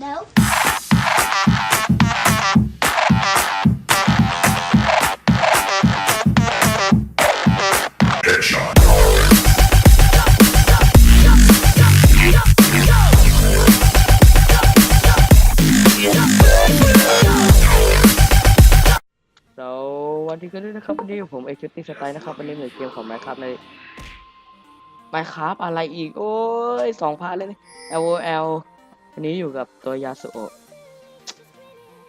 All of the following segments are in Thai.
No. เราวันที่กันด้วยนะครับวันนี้ผมเอคิวตี้สไตล์นะครับวันนี้เหมือนเกมของไมค์ครับในไมค์ครับอะไรอีก โอ้ยสองพาร์ทเลยนี่ L O L วันนี้อยู่กับตัวยาสุโอะ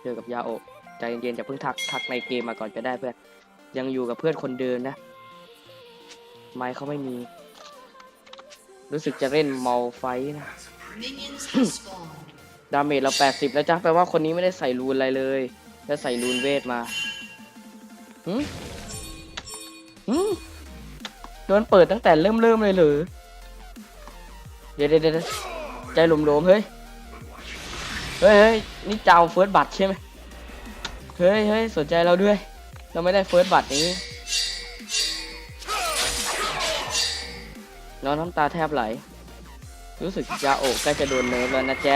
เจอกับยาโอะใจเย็นๆจะเพิ่งทักทักในเกมมาก่อนก็ได้เพื่อน ยังอยู่กับเพื่อนคนเดิมนะ ไมค์เขาไม่มี รู้สึกจะเล่นมอลไฟนะ ดาเมจเรา 80 แล้วจ้ะแปลว่าคนนี้ไม่ได้ใส่รูนอะไรเลย แล้วใส่รูนเวทมาหืมหืมโดนเปิดตั้งแต่เริ่มเริ่มเลยหรือ เดี๋ยวเดี๋ยวใจหลมๆเฮ้ย เฮ้ยเฮ้ยนี่เจ้าเฟิร์สบัตรใช่ไหมเฮ้ยเฮ้ยสนใจเราด้วย เราไม่ได้เฟิร์สบัตรนี้น้องน้ำตาแทบไหล รู้สึกยาโอกใกล้จะโดนเนิร์ฟแล้วนะแจ๊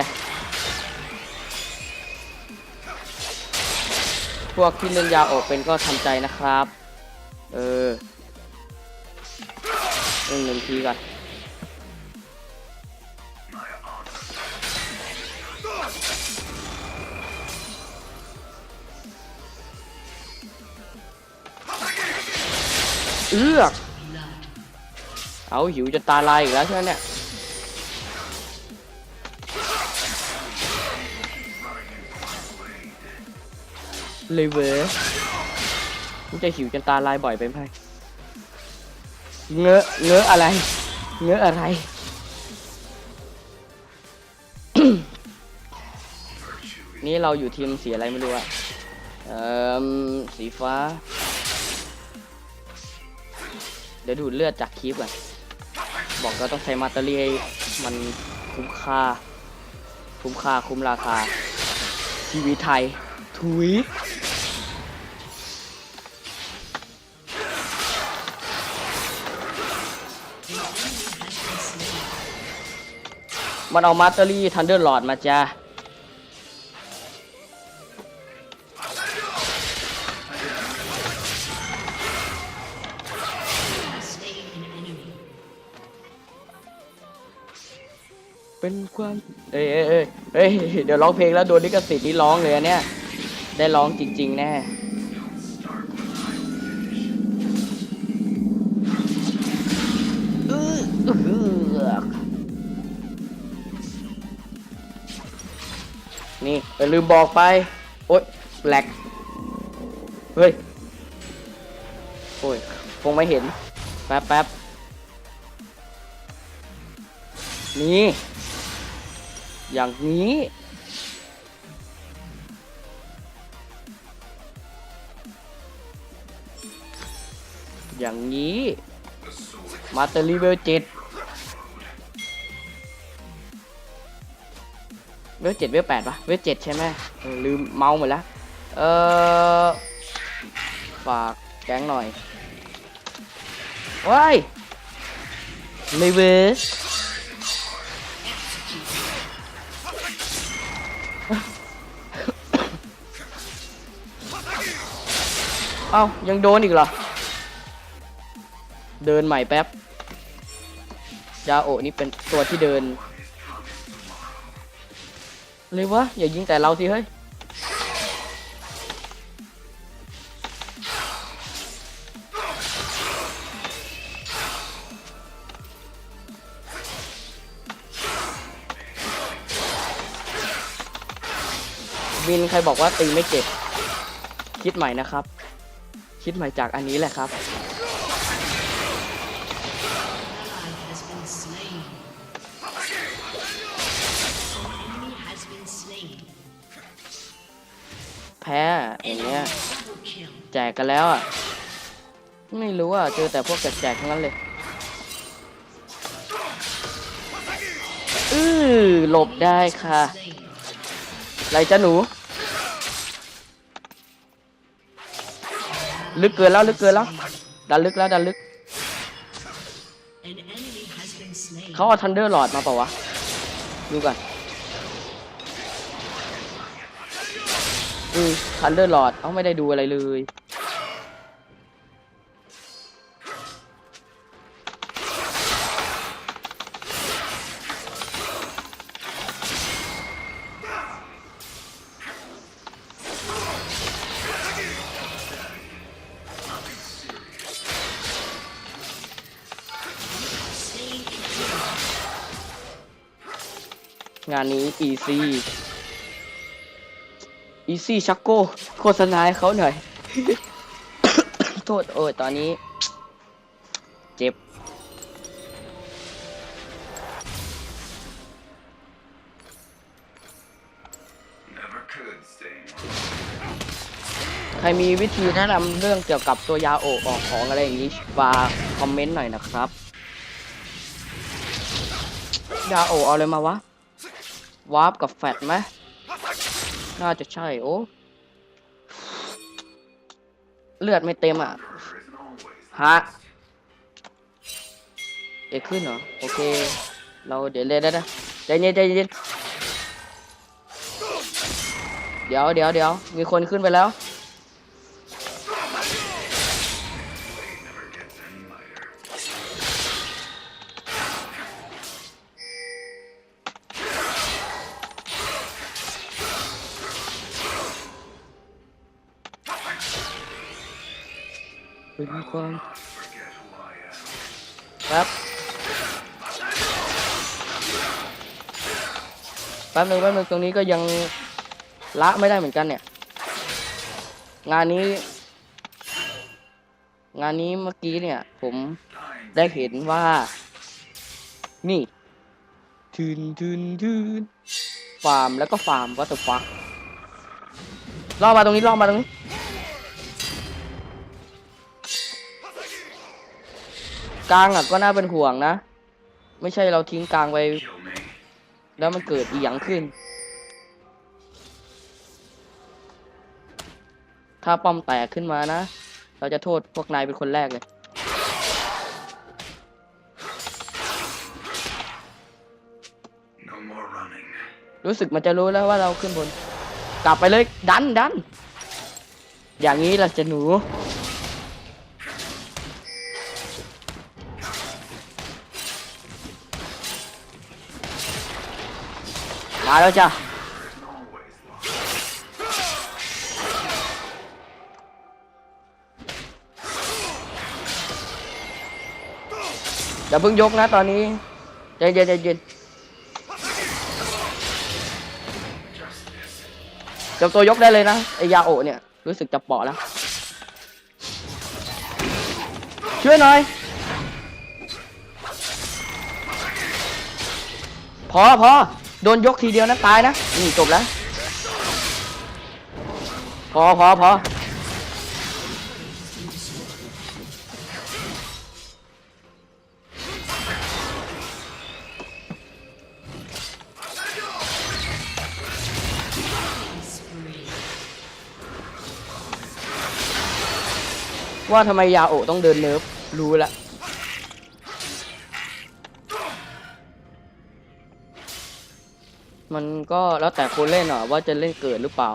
พวกที่เล่นยาโอกเป็นก็ทำใจนะครับ เออหนึ่งหนึ่งทีก่อน เอือกเอาหิวจะตาลายอีกแล้วใช่ไหมเนี่ย เลยเว้ยมึงจะหิวจนตาลายบ่อยไปไหมเงอะเงอะอะไร เงอะอะไร นี่เราอยู่ทีมสีอะไรไม่รู้อะเอ่อสีฟ้า เดี๋ยวดูดเลือดจากคลิปก่อนบอกเราต้องใช้มาตอรี่ให้มันคุ้มค่า คุ้มค่าคุ้มราคา ทีวีไทยถุยมันเอามาสเตอรี่ทันเดอร์หลอดมาจ้า เอ้ยเอ้ยเอ้ยเอ้ยเดี๋ยวร้องเพลงแล้วโดนลิขสิทธิ์นี่ร้องเลยอันเนี่ยได้ร้องจริง ๆ แน่นี่ลืมบอกไป โอ๊ยแหลกเฮ้ย โอ้ย คงไม่เห็น แป๊บแป๊บนี่ อย่างนี้ อย่างนี้ มาเตอร์รีเวลเจ็ดเวลเจ็ดเวลแปดปะเวลเจ็ดใช่ไหมลืมเมาหมดแล้ว เออฝากแก๊งหน่อยว้ายเลเวล เอ้ายังโดนอีกเหรอ เดินใหม่แป๊บ ยาโอนี่เป็นตัวที่เดิน เลยวะ อย่ายิงแต่เราสิเฮ้ย วินใครบอกว่าตีไม่เจ็บ คิดใหม่นะครับ คิดใหม่จากอันนี้แหละครับ แพ้อย่างเงี้ยแจกกันแล้วอะ ไม่รู้อะ เจอแต่พวกแจกๆทั้งนั้นเลยอือหลบได้ค่ะ ไรจ้ะหนู ลึกเกินแล้วลึกเกินแล้ว ดันลึกแล้วดันลึก เขาเอาทันเดอร์หลอดมาเปล่าวะ ดูกันอือทันเดอร์หลอดเขาไม่ได้ดูอะไรเลย งานนี้ easy easy ชักโก้โฆษณาให้เขาหน่อย โทษโอ้ยตอนนี้ เจ็บ ใครมีวิธีแนะนำเรื่องเกี่ยวกับตัวยาโอออกของอะไรอย่างนี้ฝากคอมเมนต์หน่อยนะครับ ยาโอเอาอะไรมาวะ วาร์ปกับแฟตไหมน่าจะใช่โอ้เลือดไม่เต็มอะ Murder isn't always ฮะเอกขึ้นเหรอ โอเค เราเดี๋ยวเดี๋ยวเดี๋ยวใจเย็นใจเย็นเดี๋ยวเดี๋ยวเดี๋ยวมีคนขึ้นไปแล้ว ความ Forget who I am. ครับแป๊บหนึ่งแป๊บหนึ่งตรงนี้ก็ยังละไม่ได้เหมือนกันเนี่ย งานนี้ งานนี้เมื่อกี้เนี่ย ผม Dying ได้เห็นว่า นี่ทืนทืนทืนฟาร์มแล้วก็ฟาร์มวัตถุฟักล่อมาตรงนี้ล่อมาตรงนี้ กลางอะก็น่าเป็นห่วงนะ ไม่ใช่เราทิ้งกลางไว้แล้วมันเกิดอีหยังขึ้น ถ้าป้อมแตกขึ้นมานะ เราจะโทษพวกนายเป็นคนแรกเลย รู้สึกมันจะรู้แล้วว่าเราขึ้นบน กลับไปเลยดันดันอย่างนี้เราจะหนู มาแล้วจ้ะอย่าเพิ่งยกนะตอนนี้ใจเย็นใจเย็นจับตัวยกได้เลยนะไอยาโอเนี่ยรู้สึกจะเปาะแล้ว ช่วยหน่อย พอพอ โดนยกทีเดียวนะตายนะนี่จบแล้ว พอพอพอว่าทำไมยาโอต้องเดินเนิร์ฟรู้ละ มันก็แล้วแต่คนเล่นอะว่าจะเล่นเกิดหรือเปล่า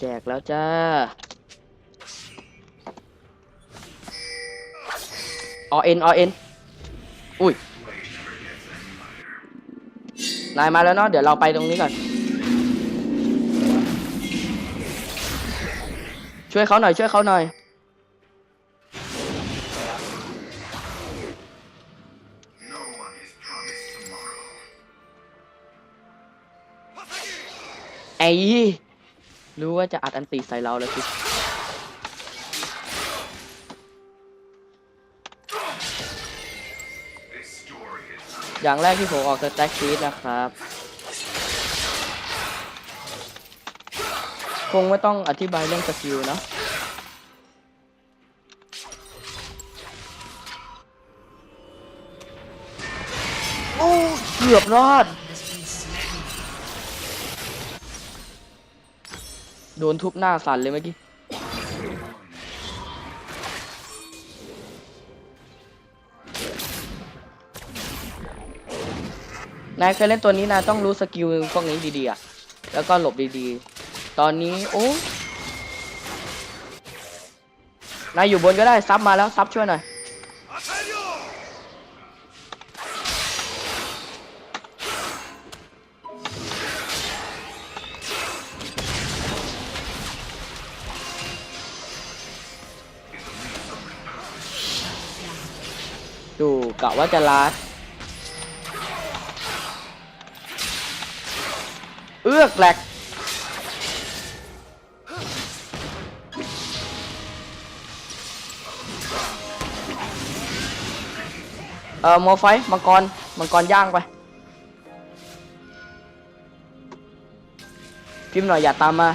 แจกแล้วจ้าอเอ็นอเอ็นอุ้ยนายมาแล้วเนาะเดี๋ยวเราไปตรงนี้ก่อน ช่วยเขาหน่อย ช่วยเขาหน่อย ไอ้รู้ว่าจะอัดอันตีใส่เราแล้วสิอย่างแรกที่ผมออกสแต็กชีสนะครับ คงไม่ต้องอธิบายเรื่องสกิลนะโอ้เกือบรอด โดนทุบหน้าสั่นเลยเมื่อกี้นายเคยเล่นตัวนี้นายต้องรู้สกิลพวกนี้ดีๆ แล้วก็หลบดีๆ ตอนนี้โอ้นายอยู่บนก็ได้ซับมาแล้วซับช่วยหน่อยดูกะว่าจะลาดเอื้อกแหลก เอ่อโมไฟมังกรมังกรย่างไป พิมพ์หน่อยอย่าตามมา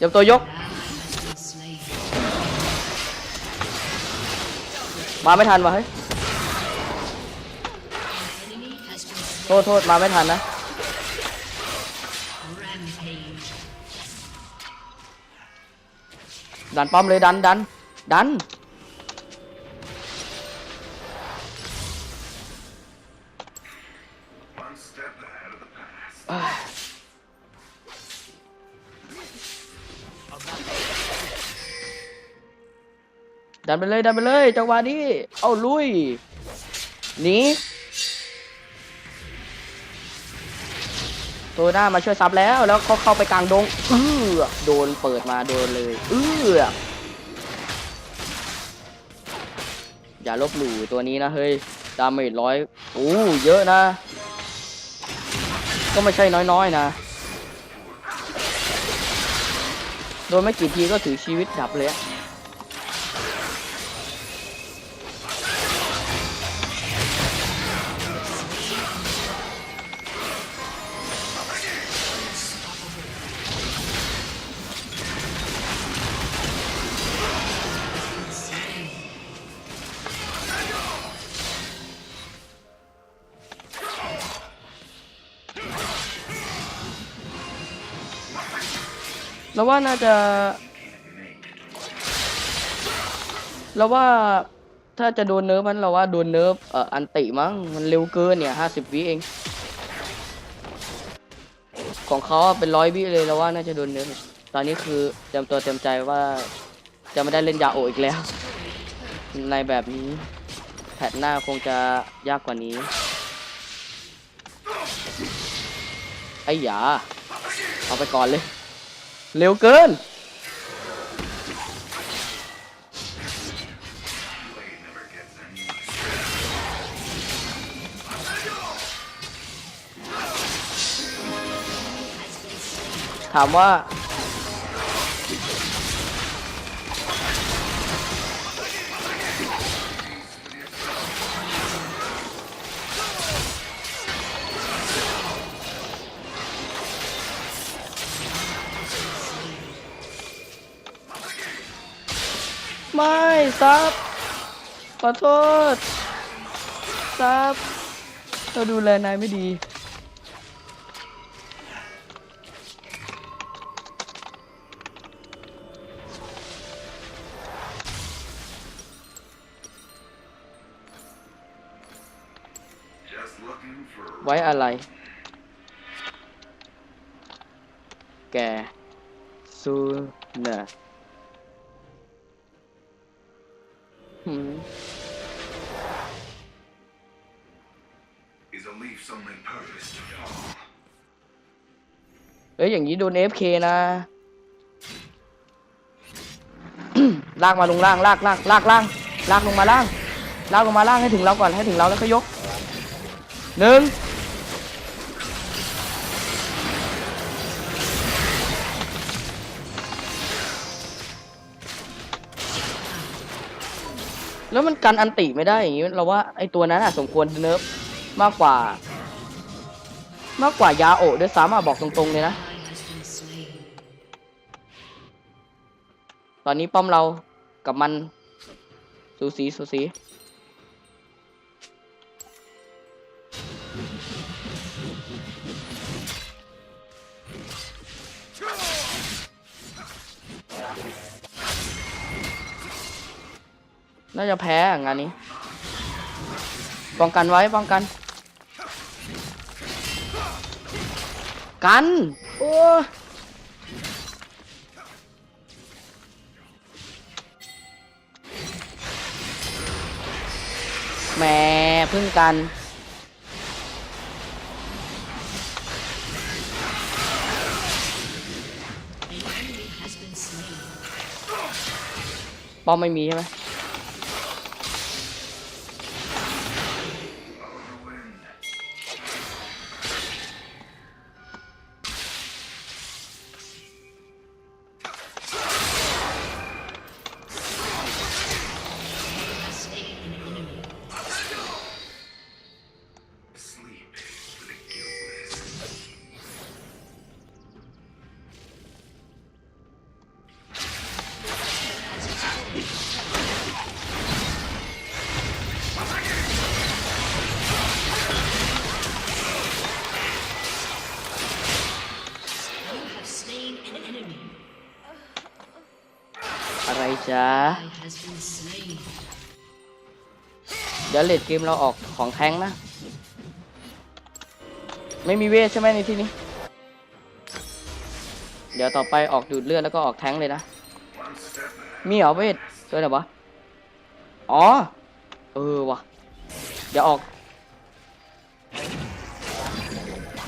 เดี๋ยวตัวยก มาไม่ทันวะเฮ้ย โทษโทษมาไม่ทันนะ ดันป้อมเลยดันดันดัน ดันไปเลยดันไปเลยจังหวะนี้เอาลุยหนีตัวหน้ามาช่วยซับแล้วแล้วเขาเข้าไปกลางดงเออโดนเปิดมาโดนเลยเอออย่าลบหลู่ตัวนี้นะเฮ้ยดาเมจร้อยโอ้เยอะนะ ก็ไม่ใช่น้อยๆนะโดนไม่กี่ทีก็ถือชีวิตดับเลย อะแล้วว่าน่าจะแล้วว่าถ้าจะโดนเนิร์ฟมันเราว่าโดนเนิร์ฟเอ่ออันติมั้งมันเร็วเกินเนี่ยห้าสิบวิเอง ของเขาเป็นร้อยวิเลยแล้วว่าน่าจะโดนเนิร์ฟตอนนี้คือเตรียมตัวเตรียมใจว่าจะไม่ได้เล่นยาโออีกแล้ว ในแบบนี้แพทหน้าคงจะยากกว่านี้ ไอ้หยาเอาไปก่อนเลย เร็วเกิน ถามว่า ขอโทษซับเราดูแลนายไม่ดี ไว้อะไร แกซูเนอหื เอ้ยอย่างนี้โดน FK นะ ลากมาลงล่างลากลากลากล่างลากลงมาล่างลากลงมาล่างให้ถึงเราก่อนให้ถึงเราแล้วก็ยกหนึ่งแล้วมันกันอันติไม่ได้อย่างงี้เราว่าไอตัวนั้นอะสมควรเนิร์ฟมากกว่ามากกว่ายาโอด้วยซ้ำอะบอกตรงๆเลยนะ ตอนนี้ป้อมเรากับมันสูสีสูสีน่าจะแพ้งานนี้ ป้องกันไว้ป้องกัน กัน โอ้ แหม่พึ่งกัน An enemy has been slain. ป้อมไม่มีใช่ไหม จ๊ะเดี๋ยวเลดเกมเราออกของแท้งนะ ไม่มีเวทใช่ไหมในที่นี้ เดี๋ยวต่อไปออกดูดเลือดแล้วก็ออกแท้งเลยนะ มีเหรอเวทด้วยเหรอวะอ๋อ เออวะเดี๋ยวออก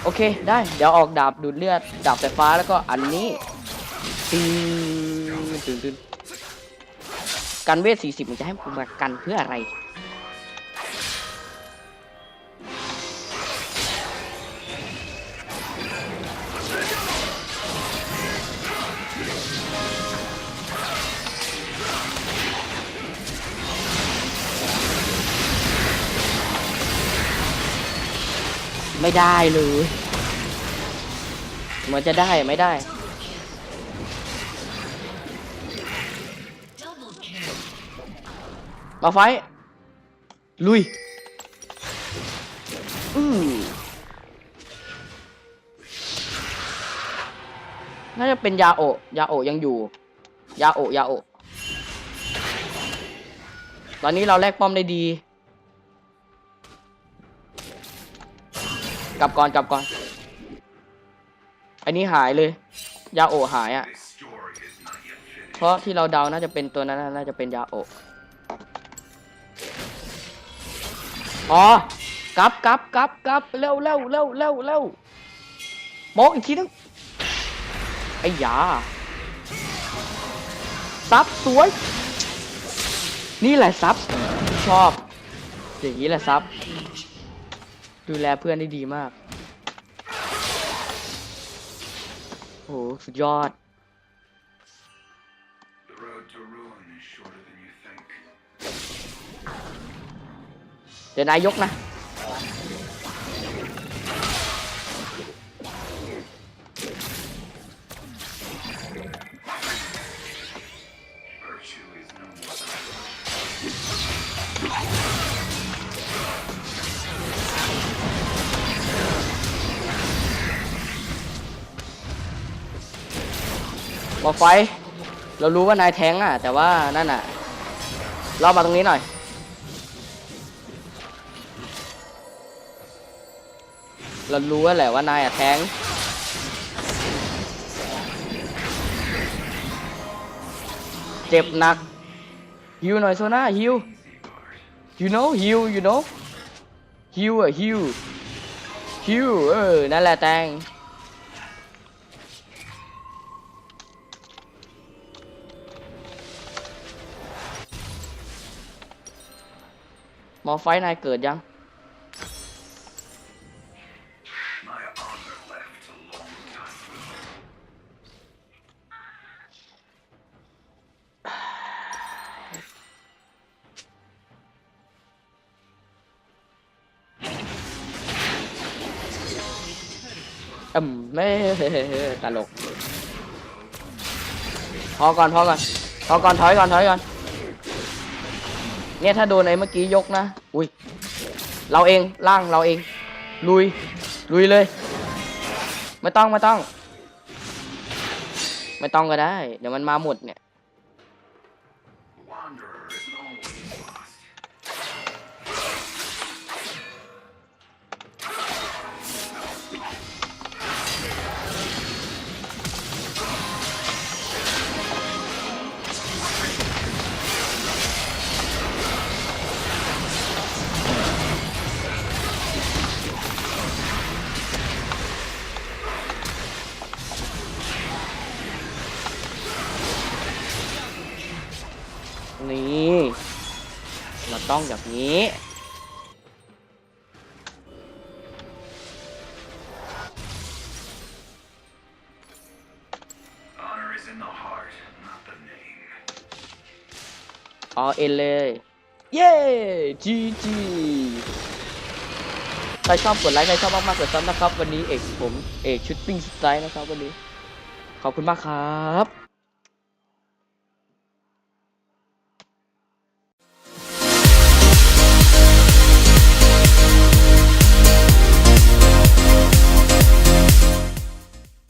โอเคได้ เดี๋ยวออกดาบดูดเลือด ดาบไฟฟ้าแล้วก็อันนี้ตื่นตื่นตื่น กันเวทสี่สิบมันจะให้กูมากันเพื่ออะไร ไม่ได้เลย เหมือนจะได้ไม่ได้ มาไฟ ลุย อือน่าจะเป็นยาโอยาโอยังอยู่ ยาโอยาโอ ตอนนี้เราแลกป้อมได้ดี กลับก่อนกลับก่อน อันนี้หายเลย ยาโอหายอะ เพราะที่เราเดาน่าจะเป็นตัวนั้นน่ะน่าจะเป็นยาโอ อ๋อกลับกลับกลับกลับเร็วเร็วเร็วเร็วเร็วโมกอีกทีนึงไอ้ยาซับสวย นี่แหละซับชอบ อย่างนี้แหละซับดูแลเพื่อนได้ดีมากโหสุดยอด เดี๋ยวนายยกนะ Virtue is no more than มาไฟ เรารู้ว่านายแทงอะ แต่ว่านั่นอะรอบมาตรงนี้หน่อย เรารู้แหละว่านายอะแทงเจ็บหนักฮิวหน่อยโซน่าฮิว you know ฮิว you know ฮิวอะฮิวฮิวเออนั่นแหละแตงมอไฟท์นายเกิดยัง อืมไม่ตลก พอก่อนพอก่อนพอก่อนถอยก่อนถอยก่อน เนี่ยถ้าโดนไอ้เมื่อกี้ยกนะ อุ้ย เราเองล่างเราเอง ลุย ลุยเลย ไม่ต้องไม่ต้อง ไม่ต้องก็ได้ เดี๋ยวมันมาหมดเนี่ย นี่เราต้องแบบนี้ Honor is in the heart, not the name. ออเอเลย เย้จีจีใครชอบกดไลค์ใครชอบมากๆกดซับนะครับ วันนี้เอกผมเอกชุดปิ้งสไตล์นะครับวันนี้ ขอบคุณมากครับ